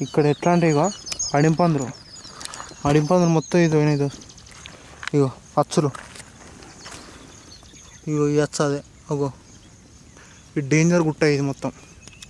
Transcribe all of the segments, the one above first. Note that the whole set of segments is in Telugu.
ఇక్కడ ఎట్లా అంటే ఇగో అడింపందులు. అడింపందులు మొత్తం ఇది పోయినాయి దోస్త్ ఇగో అచ్చులు. ఇగో ఈ అచ్చ అదే. అగో. ఈ డేంజర్ గుట్ట ఇది మొత్తం.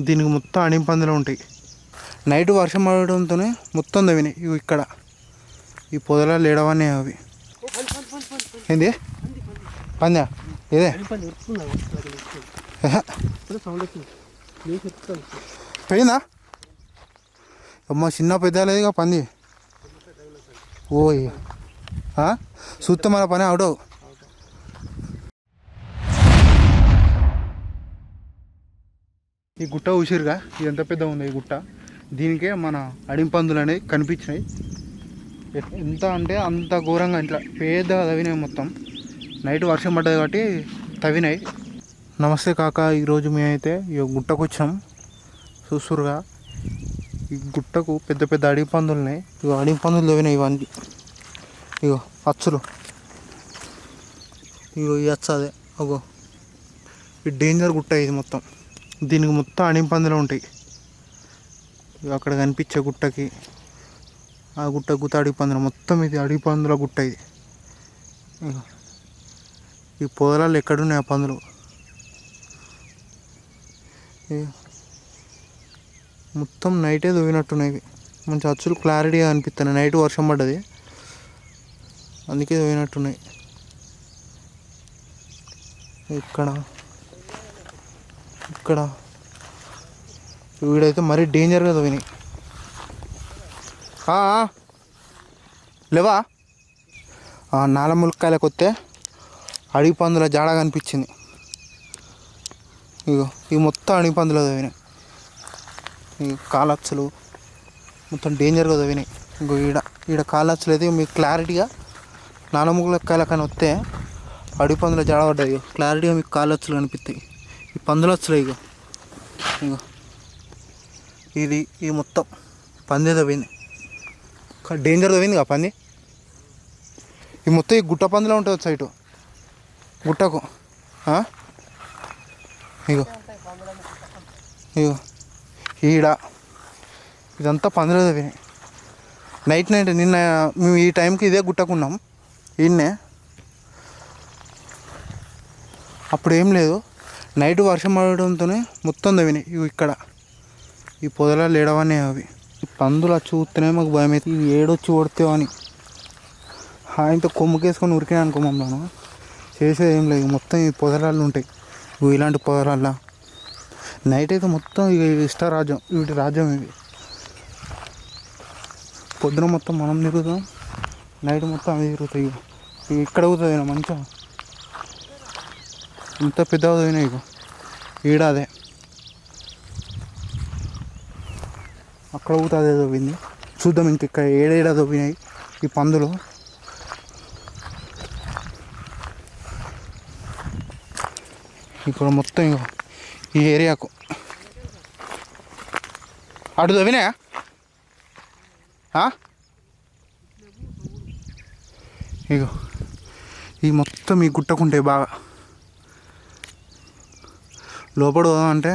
దీనికి మొత్తం అడింపందులు ఉంటాయి. నైట్ వర్షం పడడంతోనే మొత్తం తవ్వినాయి. ఇవి ఇక్కడ. ఈ పొదలలో ఎడవనే అవి. ఏంది? పందా? ఇదే. పోయిందా? అమ్మ చిన్న పెద్ద లేదుగా పంది. ఓయ్. చూస్తే మన పని అవడవు ఈ గుట్ట ఉసిరుగా ఇది ఎంత పెద్ద ఉంది ఈ గుట్ట? దీనికే మన అడింపందులు అనేవి కనిపించినాయి. ఎంత అంటే అంత ఘోరంగా ఇట్లా పెద్దగా తవ్వినాయి మొత్తం. నైట్ వర్షం పడ్డది కాబట్టి తవ్వినాయి. నమస్తే కాక ఈరోజు మేమైతే ఈ గుట్టకు వచ్చాం చూసురుగా ఈ గుట్టకు పెద్ద పెద్ద అడవి పందులు ఉన్నాయి. ఇగో అడవి పందులు తవ్వినాయి ఇవన్నీ. ఇగో అచ్చులు. ఇగో ఈ అచ్చ అదే. అగో. ఈ డేంజర్ గుట్ట ఇది మొత్తం. దీనికి మొత్తం అడవి పందులు ఉంటాయి. ఇగో అక్కడ కనిపించే గుట్టకి ఆ గుట్ట గుట్ట అడవి పందులు. మొత్తం ఇది అడవి పందుల గుట్ట ఇది. ఇగో. ఈ పొదలలో ఎక్కడున్నాయి ఆ పందులు? ఇగో. మొత్తం నైటే దొవినట్టున్నాయి మంచి అచ్చులు క్లారిటీగా అనిపిస్తున్నాయి. నైట్ వర్షం పడ్డది. అందుకే దొవినట్టున్నాయి ఇక్కడ ఇక్కడ. వీడైతే మరీ డేంజర్గా తవ్వినాయి లేవా? ఆ, నాల ములక్కాయలకు వస్తే అడవి పందుల జాడ కనిపించింది. ఇగో ఇవి మొత్తం అడిగి పందులు తవ్వినాయి ఈ కాలచ్చలు మొత్తం డేంజర్గా చదివినాయి ఇంకో ఈడ ఈడ కాలచ్చలు అయితే మీకు క్లారిటీగా నానములక్కాయల కానీ వస్తే అడవి పందుల జాడ పడ్డాయి ఇగో క్లారిటీగా మీకు కాలచ్చలు కనిపిస్తాయి. ఈ పందులు వచ్చలు ఇగో ఇది ఇది మొత్తం పందే తవ్వింది. డేంజర్ తవ్వింది కదా పంది? ఈ మొత్తం ఈ గుట్ట పందులో ఉంటుంది సైటు గుట్టకు ఇగో ఇగో. ఈడ ఇదంతా పందులో నైట్ నైట్ నిన్న మేము ఈ టైంకి ఇదే గుట్టకున్నాం. ఈయన్నే అప్పుడు ఏం లేదు. నైట్ వర్షం పడడంతోనే మొత్తం తవ్వినాయి ఇవి ఇక్కడ. ఈ పొదల లేడవనే అవి. ఈ పందులు చూస్తేనే మాకు భయం అవుతుంది ఇవి ఏడొచ్చి కొడితేవో అని. ఆయనతో కొమ్ముకేసుకొని ఉరికినా అనుకో మమ్మల్ని. చేసేది ఏం లేదు. మొత్తం ఈ పొదరాళ్ళు ఉంటాయి. ఇలాంటి పొదరాళ్ళ నైట్ అయితే మొత్తం ఇక ఇష్ట రాజ్యం వీటి రాజ్యం ఇవి. పొద్దున మొత్తం మనం తిరుగుతాం నైట్ మొత్తం అవి తిరుగుతాయి ఇక ఇక్కడ అవుతుంది మంచిగా. ఇంత పెద్ద అవుతుంది ఇక ఈడాదే అక్కడ అవుతుంది అదే తవ్వింది. చూద్దాం ఇంక ఇక్కడ ఏడేడ తవ్వినాయి ఈ పందులు. ఇక్కడ మొత్తం ఇగో ఈ ఏరియాకు. అటు తవ్వినాయా ఇగో ఈ మొత్తం ఈ గుట్టకుంటాయి బాగా. లోపల అంటే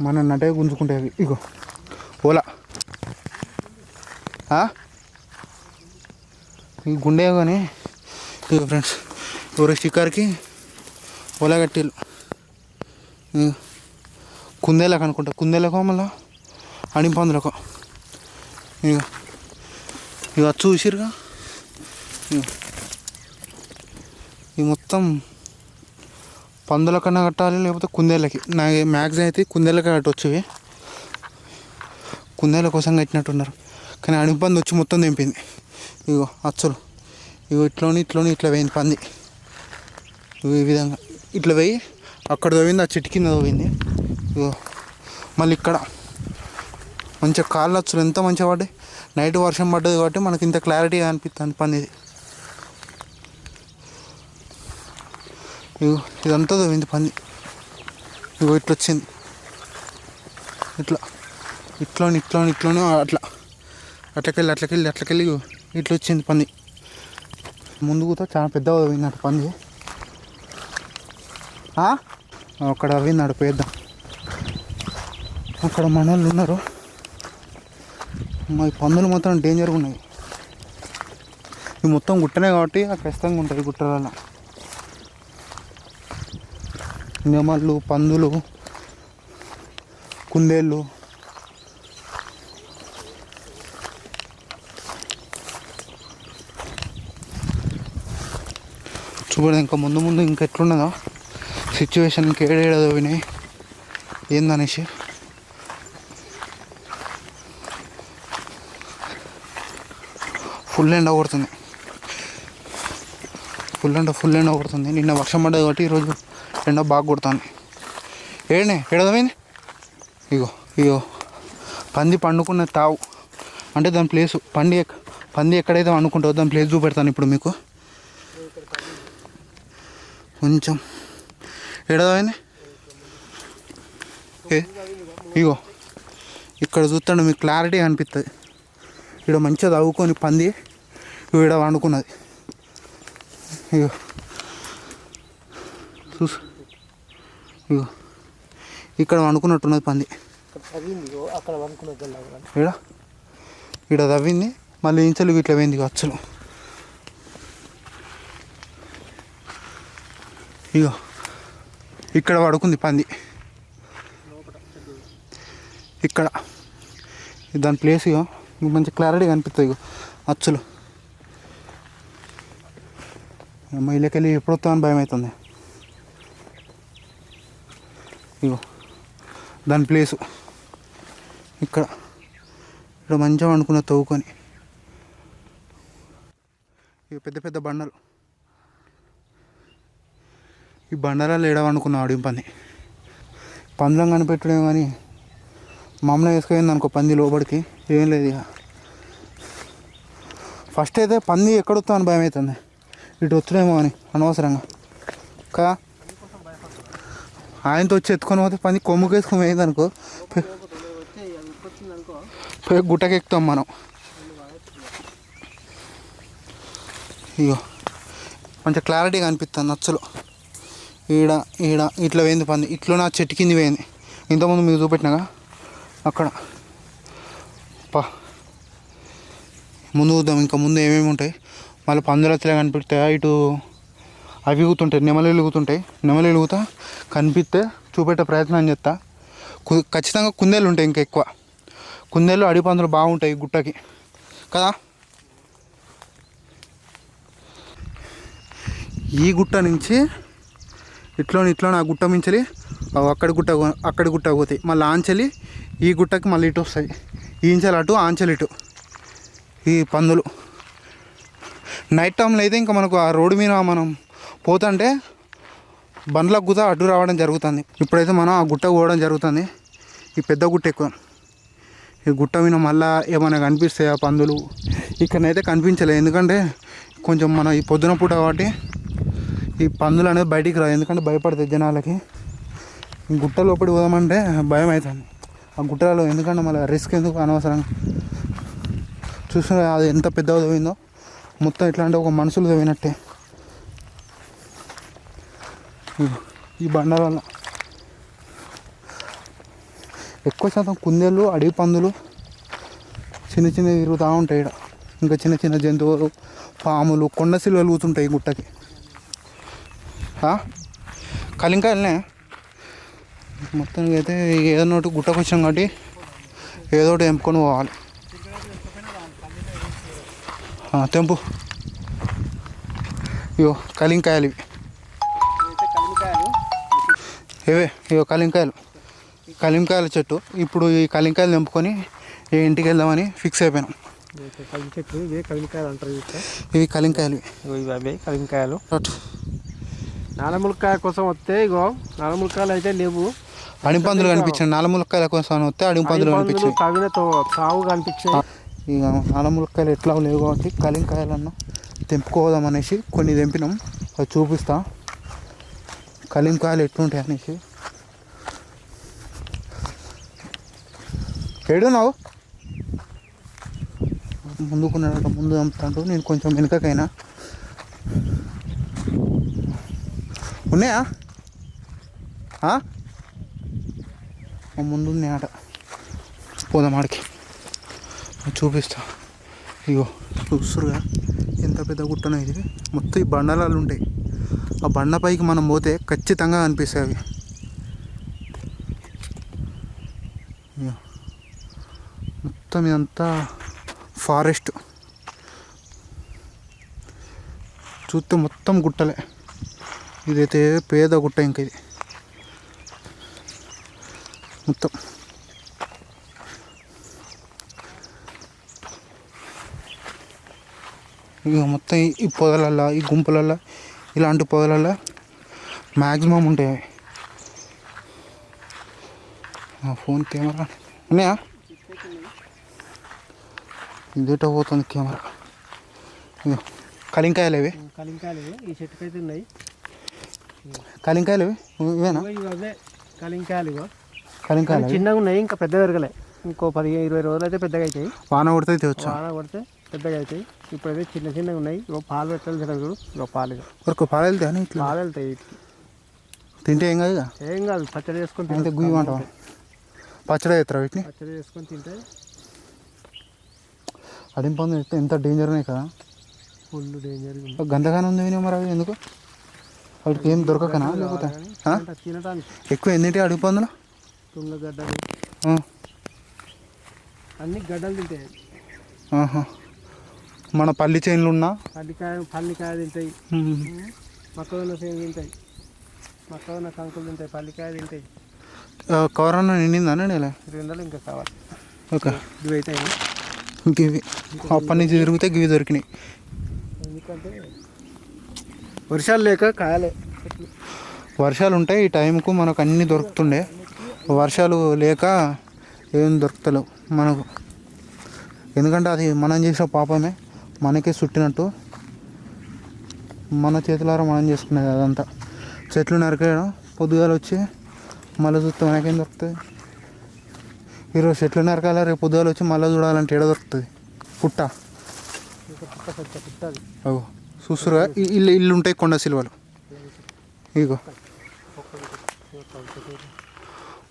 మన నటే గుంజుకుంటాయి ఇగో ఓలా ఈ గుండె కానీ ఫ్రెండ్స్ ఎవరో షికార్కి ఓలా కట్టిల్లు కుందేలకు అనుకుంటా. కుందేలకు మళ్ళా? అణిపందులకు. ఇగో. ఇక చూసిరుగా ఇగో. మొత్తం పందుల కన్నా కట్టాలి లేకపోతే కుందేళ్ళకి నా మ్యాక్సిమం అయితే కుందేళ్ళకి కట్టవచ్చు ఇవి కుందేళ్ళ కోసం కట్టినట్టున్నారు. కానీ అణిపంది వచ్చి మొత్తం దింపింది ఇగో అచ్చులు. ఇగో ఇట్లోని ఇట్లోని ఇట్లా పోయింది పంది. ఈ విధంగా. ఇట్లా పోయి అక్కడ తవ్వింది ఆ చెట్టు కింద తవ్వింది ఇగో మళ్ళీ ఇక్కడ. మంచిగా కాళ్ళు వచ్చులు ఎంత మంచిగా పడ్డాయి. నైట్ వర్షం పడ్డది కాబట్టి మనకి ఇంత క్లారిటీగా అనిపిస్తుంది పని ఇది. ఇదంతా తవ్వింది పంది ఇగో ఇట్లా వచ్చింది ఇట్లా. ఇట్లా ఇట్లోని ఇట్లోనే అట్లా. అట్లకెళ్ళి అట్లకెళ్ళి అట్లకెళ్ళి ఇట్లా వచ్చింది పంది ముందు కూడా చాలా పెద్దగా తవ్వింది పంది అక్కడ అవి నడిపేద్దాం అక్కడ మన వాళ్ళు ఉన్నారు. మా పందులు మాత్రం డేంజర్గా ఉన్నాయి. ఇవి మొత్తం గుట్టనే కాబట్టి ఆ ఖచ్చితంగా ఉంటుంది గుట్టలలో నెమళ్ళు పందులు కుందేళ్ళు. చూడండి ఇంకా ముందు ముందు ఇంకా ఎట్లున్నదో. సిచ్యువేషన్ ఏడేడదో వినాయి ఏందనేసి? ఫుల్ ఎండ కొడుతుంది. ఫుల్ ఎండ ఫుల్ ఎండ కొడుతుంది. నిన్న వర్షం పడ్డది కాబట్టి ఈరోజు ఎండ బాగా కొడుతుంది. ఏడనే? ఏడదమైంది? ఇగో ఇగో. పంది పండుకున్న తావు. అంటే దాని ప్లేసు పంది పంది ఎక్కడైతే అనుకుంటావు దాని ప్లేస్ చూపెడతాను ఇప్పుడు మీకు. కొంచెం ఏడదమైంది ఏ ఇగో ఇక్కడ చూస్తాడు మీకు క్లారిటీ అనిపిస్తుంది ఇక్కడ మంచిగా తవ్వుకొని పంది ఈడ వండుకున్నది. ఇగో చూసు ఇగో ఇక్కడ వండుకున్నట్టున్నది పంది. ఇక్కడ ఇక్కడ ఈడ తవ్వింది మళ్ళీ ఇంచలు ఇట్లా పోయింది ఇగో అచ్చులు. ఇగో ఇక్కడ పడుకుంది పంది. ఇక్కడ. దాని ప్లేస్ ఇగో. మీకు మంచి క్లారిటీ కనిపిస్తుంది ఇగో. అచ్చులు అమ్మ ఇళ్ళకెళ్ళి ఎప్పుడు వస్తామని భయం అవుతుంది ఇగో. దాని ప్లేసు ఇక్కడ. ఇక్కడ మంచిగా వండుకున్న తవ్వుకొని. ఇక పెద్ద పెద్ద బండలు. ఈ బండరాలు ఏడ వండుకున్నాం అడిగి పంది పందులం కనిపెట్టడం కానీ మమ్మల్ని వేసుకుపోయింది అనుకో పంది లోపలికి ఏం లేదు ఇక. ఫస్ట్ అయితే పంది ఎక్కడొస్తా అని భయం అవుతుంది ఇటు వచ్చుడేమో అని అనవసరంగా. కదా ఆయనతో వచ్చి ఎత్తుకొని పోతే పంది కొమ్ముకేసుకొని పోయింది అనుకో గుట్టకి ఎక్కుతాం అనుకో గుట్టకెక్కుతాం మనం. ఇగో కొంచెం క్లారిటీగా అనిపిస్తుంది నచ్చలు. ఈడ ఈడ ఇట్లా పోయింది పంది. ఇట్లా నా చెట్టు కింది పోయింది. ఇంతకుముందు మీకు చూపెట్టినాగా? అక్కడ. పా. ముందు చూద్దాం. ఇంకా ముందు ఏమేమి ఉంటాయి? మళ్ళీ పందులు వచ్చలే కనిపిస్తాయా? ఇటు అవి ఎగుతుంటాయి నెమలు ఎలుగుతుంటాయి నెమలు ఎలుగుతా కనిపిస్తే చూపెట్టే ప్రయత్నం చేస్తా. కు- ఖచ్చితంగా కుందేలు ఉంటాయి ఇంకా ఎక్కువ. కుందేలు అడవి పందులు బాగుంటాయి గుట్టకి. కదా? ఈ గుట్ట నుంచి ఇట్లోని ఇట్లోని ఆ గుట్ట మించలి అక్కడ గుట్ట అక్కడ గుట్ట పోతాయి మళ్ళీ ఆంచలి ఈ గుట్టకి మళ్ళీ ఇటు వస్తాయి. ఈ అటు ఆంచలి ఇటు. ఈ పందులు. నైట్ టైంలో అయితే ఇంకా మనకు ఆ రోడ్డు మీద మనం పోతుంటే బండ్లకు గుత అడ్డు రావడం జరుగుతుంది. ఇప్పుడైతే మనం ఆ గుట్ట పోవడం జరుగుతుంది. ఈ పెద్ద గుట్ట ఎక్కువ. ఈ గుట్ట మీద మళ్ళా ఏమైనా కనిపిస్తాయి ఆ పందులు? ఇక్కడనైతే కనిపించలేదు ఎందుకంటే కొంచెం మన ఈ పొద్దున పూట కాబట్టి ఈ పందులు అనేది బయటికి రాదు ఎందుకంటే భయపడతాయి జనాలకి. గుట్ట లోపలికి పోదామంటే భయం అవుతుంది ఆ గుట్టలో ఎందుకంటే మళ్ళీ రిస్క్ ఎందుకు అనవసరంగా? చూసిన అది ఎంత పెద్ద తవ్విందో మొత్తం ఎట్లా అంటే ఒక మనుషులు తవ్వినట్టే ఈ బండలలో. ఎక్కువ శాతం కుందేళ్ళు అడవి పందులు చిన్న చిన్న తిరుగుతూ ఉంటాయి ఇక్కడ ఇంకా చిన్న చిన్న జంతువులు పాములు కొండ సిలువలు ఊతుంటాయి ఈ గుట్టకి. కలింకాయలనే. మొత్తానికి అయితే ఏదో ఒకటి గుట్టకు వచ్చాం కాబట్టి ఏదో ఒకటి తెంపుకొని పోవాలి. తెంపు. ఇగో కలింకాయలు ఇవి. ఇవే ఇగో కలింకాయలు. కలింకాయల చెట్టు. ఇప్పుడు ఈ కలింకాయలు తెంపుకొని ఇంటికి వెళ్దామని ఫిక్స్ అయిపోయినాం. చెట్లు ఇవే కలిమికాయలు అంటారు. ఇవి కలింకాయలు ఇవి. ఇవి అవే కలిమికాయలు అటు. నాలములకాయ కోసం వస్తే ఇగో నాలములకాయలు అయితే లేవు. అడిగి పందులు కనిపించాయి నాలుములకాయల కోసం వస్తే అడిగి పందులు పందులు కనిపించాయి తో- తావు కనిపించాయి. ఇక నాలుములకాయలు ఎట్లా లేవు కాబట్టి కలింకాయలన్నా తెంపుకోదాం అనేసి కొన్ని తెంపినాం. అది చూపిస్తా. కలింకాయలు ఎట్లుంటాయి అనేసి. ఏడున్నావు ముందుకున్నాడట ముందు చంపుతాడు నేను కొంచెం వెనుకకైనా. ఉన్నాయా ఆ? ముందు ఉన్నాయట పోదాం ఆడికి. చూపిస్తా. ఇగో చూస్తురుగా ఎంత పెద్ద గుట్టనో ఇది. మొత్తం ఈ బండలాలు ఉంటాయి. ఆ బండపైకి మనం పోతే ఖచ్చితంగా అనిపిస్తాయి అవి. మొత్తం ఇదంతా ఫారెస్ట్. చూస్తే మొత్తం గుట్టలే. ఇదైతే పేద గుట్ట ఇంక ఇది. మొత్తం. ఇక మొత్తం ఈ- పొదలల్లో ఈ గుంపులల్లో ఇలాంటి పొదలల్లో మ్యాక్సిమం ఉంటాయి అవి. నా ఫోన్ కెమెరా ఉన్నాయా? ఇదేటో పోతుంది కెమెరా. కలింకాయలు ఇవి కలింకాయలు ఈ చెట్టుకైతే ఉన్నాయి. కలింకాయలు ఇవి? ఇవేనా? అవే కలింకాయలు కలింకాయలు? చిన్నగా ఉన్నాయి ఇంకా పెద్ద పెరగలే. ఇంకో పదిహేను ఇరవై రోజులు అయితే పెద్దగా అవుతాయి. వాన కొడితే తెచ్చు వాన కొడితే పెద్దగా అవుతాయి. ఇప్పుడైతే చిన్న చిన్నగా ఉన్నాయి. ఇగో పాలు పెట్టాలి చూడు. ఇగో పాలు వరకు పాలు వెళ్తే అని ఇట్లా? పాలు వెళ్తాయి. తింటే ఏం కాదు ఇక. ఏం కాదు పచ్చడి చేసుకొని తినొచ్చు. గుయ్యి అంటావా పచ్చడి అవుతారా వీటిని? పచ్చడి చేసుకొని తింటే అడింపొంది ఎంత డేంజర్ ఉన్నాయి కదా? ఫుల్ డేంజర్ ఒక గంధగానే ఉంది మరి అవి ఎందుకు? వాటికి ఏం దొరకకనా లేకపోతే? తినడానికి ఎక్కువ ఎన్నింటి అడిగిపోందులో తుంగ గడ్డలు అన్ని గడ్డలు తింటాయి మన పల్లి చైన్లు ఉన్నా పల్లికాయ పల్లికాయ తింటాయి మొక్కజొన్న సేను తింటాయి మొక్కజొన్న కంకులు తింటాయి పల్లికాయ తింటాయి కవరన్న నిండిందా నేల ఇరవై వందలు ఇంకా కావాలి ఓకే ఇవి అయితే ఇంక ఇవి అప్పటి నుంచి తిరిగితే గివి దొరికినాయి ఎందుకంటే వర్షాలు లేక కాయలే. వర్షాలు ఉంటాయి. ఈ టైంకు మనకు అన్నీ దొరుకుతుండే. వర్షాలు లేక ఏం దొరుకుతలేవు మనకు. ఎందుకంటే అది మనం చేసిన పాపమే. మనకే చుట్టినట్టు మన చేతులారా మనం చేసుకునేది అదంతా. చెట్లు నరికేయడం పొద్దుగాల వచ్చి మళ్ళీ చూస్తే మనకేం దొరుకుతుంది ఈరోజు చెట్లు నరకాల రేపు పొద్దుగాల వచ్చి మళ్ళీ చూడాలంటే ఏడ దొరుకుతుంది పుట్ట. పుట్ట పెద్ద ఇల్లు ఇల్లు ఉంటాయి కొండ సిలువలు ఇగో.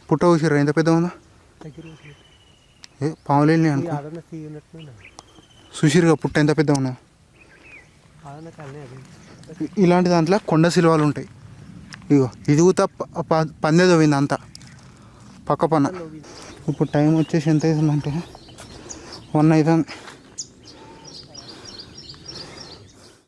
పుట్ట చూసిర్రా ఎంత పెద్ద ఉందా? ఏ పాములు అనుకో. చూసిరుగా పుట్ట ఎంత పెద్ద ఉన్నా ఇలాంటి దాంట్లో కొండ సిలువలు ఉంటాయి. ఇగో ఇది కూడా ప- ప- పందే తవ్వింది అంతా. పక్క పన్న ఇప్పుడు టైం వచ్చేసి ఎంత అవుతుందంటే వన్ అవుతుంది.